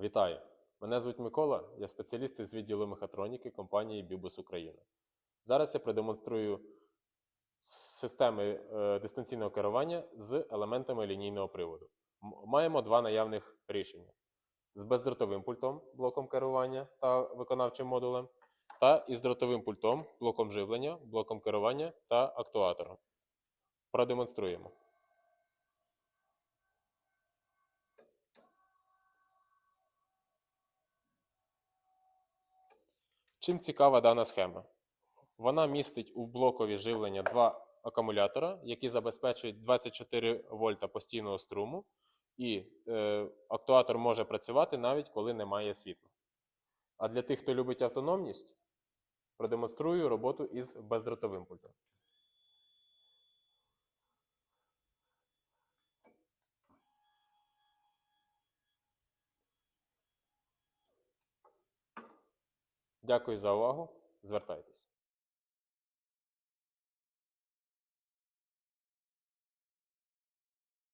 Вітаю! Мене звуть Микола, я спеціаліст із відділу мехатроніки компанії Бібус Україна. Зараз я продемонструю системи е, дистанційного керування з елементами лінійного приводу. Маємо два наявних рішення: з бездротовим пультом, блоком керування та виконавчим модулем, та із дротовим пультом, блоком живлення, блоком керування та актуатором. Продемонструємо. Чим цікава дана схема? Вона містить у блокові живлення два акумулятора, які забезпечують 24 вольта постійного струму, і е, актуатор може працювати навіть коли немає світла. А для тих, хто любить автономність, продемонструю роботу із бездротовим пультом. Дякую за увагу. Звертайтесь.